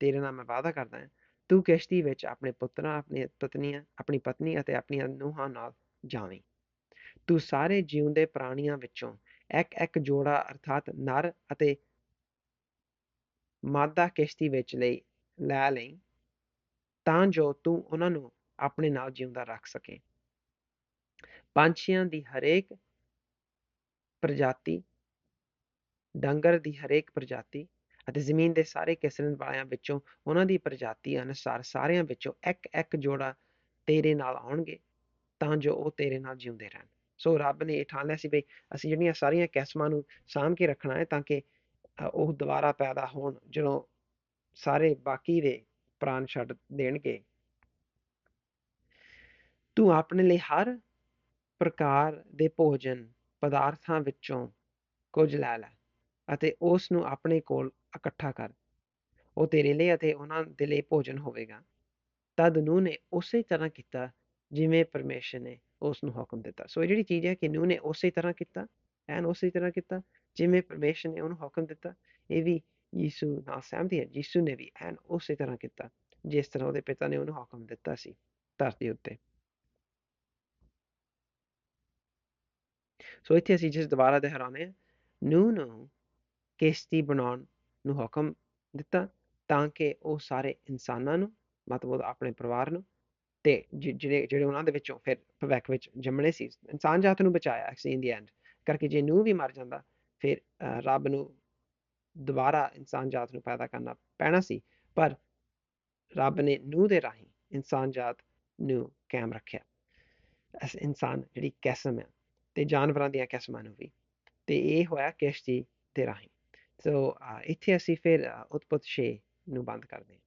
ਤੇਰੇ ਨਾਲ ਮੈਂ ਵਾਅਦਾ ਕਰਦਾ ਹਾਂ, ਤੂੰ ਕਿਸ਼ਤੀ ਵਿੱਚ ਆਪਣੇ ਪੁੱਤਰਾਂ ਆਪਣੀ ਪਤਨੀਆਂ, ਆਪਣੀ ਪਤਨੀ ਅਤੇ ਆਪਣੀਆਂ ਨੂੰਹਾਂ ਨਾਲ ਜਾਵੇਂ। ਤੂੰ ਸਾਰੇ ਜਿਉਂਦੇ ਪ੍ਰਾਣੀਆਂ ਵਿੱਚੋਂ ਇੱਕ ਇੱਕ ਜੋੜਾ ਅਰਥਾਤ ਨਰ ਅਤੇ ਮਾਦਾ ਕਿਸ਼ਤੀ ਵਿੱਚ ਲਈ, ਲੈ ਲਈ, ਤਾਂ ਜੋ ਤੂੰ ਉਹਨਾਂ ਨੂੰ ਆਪਣੇ ਨਾਲ ਜਿਉਂਦਾ ਰੱਖ ਸਕੇ। ਪੰਛੀਆਂ ਦੀ ਹਰੇਕ ਪ੍ਰਜਾਤੀ, ਡੰਗਰ ਦੀ ਹਰੇਕ ਪ੍ਰਜਾਤੀ ਅਤੇ ਜ਼ਮੀਨ ਦੇ ਸਾਰੇ ਕਿਸਰਨ ਵਾਲਿਆਂ ਵਿੱਚੋਂ ਉਹਨਾਂ ਦੀ ਪ੍ਰਜਾਤੀ ਅਨੁਸਾਰ ਸਾਰਿਆਂ ਵਿੱਚੋਂ ਇੱਕ ਇੱਕ ਜੋੜਾ ਤੇਰੇ ਨਾਲ ਆਉਣਗੇ, ਤਾਂ ਜੋ ਉਹ ਤੇਰੇ ਨਾਲ ਜਿਉਂਦੇ ਰਹਿਣ। ਸੋ ਰੱਬ ਨੇ ਇਹ ਠਾਣ ਲਿਆ ਸੀ ਵੀ ਅਸੀਂ ਜਿਹੜੀਆਂ ਸਾਰੀਆਂ ਕਿਸਮਾਂ ਨੂੰ ਸਾਂਭ ਕੇ ਰੱਖਣਾ ਹੈ ਤਾਂ ਕਿ ਉਹ ਦੁਬਾਰਾ ਪੈਦਾ ਹੋਣ, ਜਦੋਂ ਸਾਰੇ ਬਾਕੀ ਦੇ ਪ੍ਰਾਣ ਛੱਡ ਦੇਣਗੇ। ਤੂੰ ਆਪਣੇ ਲਈ ਹਰ ਪ੍ਰਕਾਰ ਦੇ ਭੋਜਨ ਪਦਾਰਥਾਂ ਵਿੱਚੋਂ ਕੁਝ ਲੈ ਲੈ ਅਤੇ ਉਸ ਨੂੰ ਆਪਣੇ ਕੋਲ ਇਕੱਠਾ ਕਰ। ਉਹ ਤੇਰੇ ਲਈ ਅਤੇ ਉਹਨਾਂ ਦੇ ਲਈ ਭੋਜਨ ਹੋਵੇਗਾ। ਤਦ ਨੂੰ ਨੇ ਉਸੇ ਤਰ੍ਹਾਂ ਕੀਤਾ ਜਿਵੇਂ ਪਰਮੇਸ਼ਰ ਨੇ ਉਸ ਨੂੰ ਹੁਕਮ ਦਿੱਤਾ। ਸੋ ਇਹ ਜਿਹੜੀ ਚੀਜ਼ ਹੈ ਕਿ ਨੂੰ ਨੇ ਉਸੇ ਤਰ੍ਹਾਂ ਕੀਤਾ ਐਨ ਉਸੇ ਤਰ੍ਹਾਂ ਕੀਤਾ, ਜਿਵੇਂ ਪਰਮੇਸ਼ਰ ਨੇ ਉਹਨੂੰ ਹੁਕਮ ਦਿੱਤਾ, ਇਹ ਵੀ ਯਿਸੂ ਨਾਲ ਸਹਿਮਤੀ ਹੈ, ਯਿਸੂ ਨੇ ਵੀ ਐਨ ਉਸੇ ਤਰ੍ਹਾਂ ਕੀਤਾ, ਜਿਸ ਤਰ੍ਹਾਂ ਉਹਦੇ ਪਿਤਾ ਨੇ ਉਹਨੂੰ ਹੁਕਮ ਦਿੱਤਾ ਸੀ ਧਰਤੀ ਉੱਤੇ। ਸੋ ਇੱਥੇ ਅਸੀਂ ਜਿਸ ਦੁਬਾਰਾ ਦੁਹਰਾਉਂਦੇ ਹਾਂ ਨੂੰ ਨੂੰ ਕਿਸ਼ਤੀ ਬਣਾਉਣ ਨੂੰ ਹੁਕਮ ਦਿੱਤਾ, ਤਾਂ ਕਿ ਉਹ ਸਾਰੇ ਇਨਸਾਨਾਂ ਨੂੰ, ਮਤਲਬ ਆਪਣੇ ਪਰਿਵਾਰ ਨੂੰ ਤੇ ਜਿਹੜੇ ਜਿਹੜੇ ਉਹਨਾਂ ਦੇ ਵਿੱਚੋਂ ਫਿਰ ਭਵਿੱਖ ਵਿੱਚ ਜੰਮਣੇ ਸੀ, ਇਨਸਾਨ ਜਾਤ ਨੂੰ ਬਚਾਇਆ ਸੀ ਇਨ ਦੀ ਐਂਡ ਕਰਕੇ ਜੇ ਨੂੰ ਵੀ ਮਰ ਜਾਂਦਾ, ਫਿਰ ਰੱਬ ਨੂੰ ਦੁਬਾਰਾ ਇਨਸਾਨ ਜਾਤ ਨੂੰ ਪੈਦਾ ਕਰਨਾ ਪੈਣਾ ਸੀ, ਪਰ ਰੱਬ ਨੇ ਨੂੰ ਦੇ ਰਾਹੀਂ ਇਨਸਾਨ ਜਾਤ ਨੂੰ ਕਾਇਮ ਰੱਖਿਆ। ਅਸ, ਇਨਸਾਨ ਜਿਹੜੀ ਕਿਸਮ ਹੈ ਤੇ ਜਾਨਵਰਾਂ ਦੀਆਂ ਕਿਸਮਾਂ ਨੂੰ ਵੀ, ਤੇ ਇਹ ਹੋਇਆ ਕਿਸ਼ਤੀ ਦੇ ਰਾਹੀਂ। ਸੋ ਇੱਥੇ ਅਸੀਂ ਫਿਰ ਉਤਪਤ 6 ਨੂੰ ਬੰਦ ਕਰਦੇ ਹਾਂ।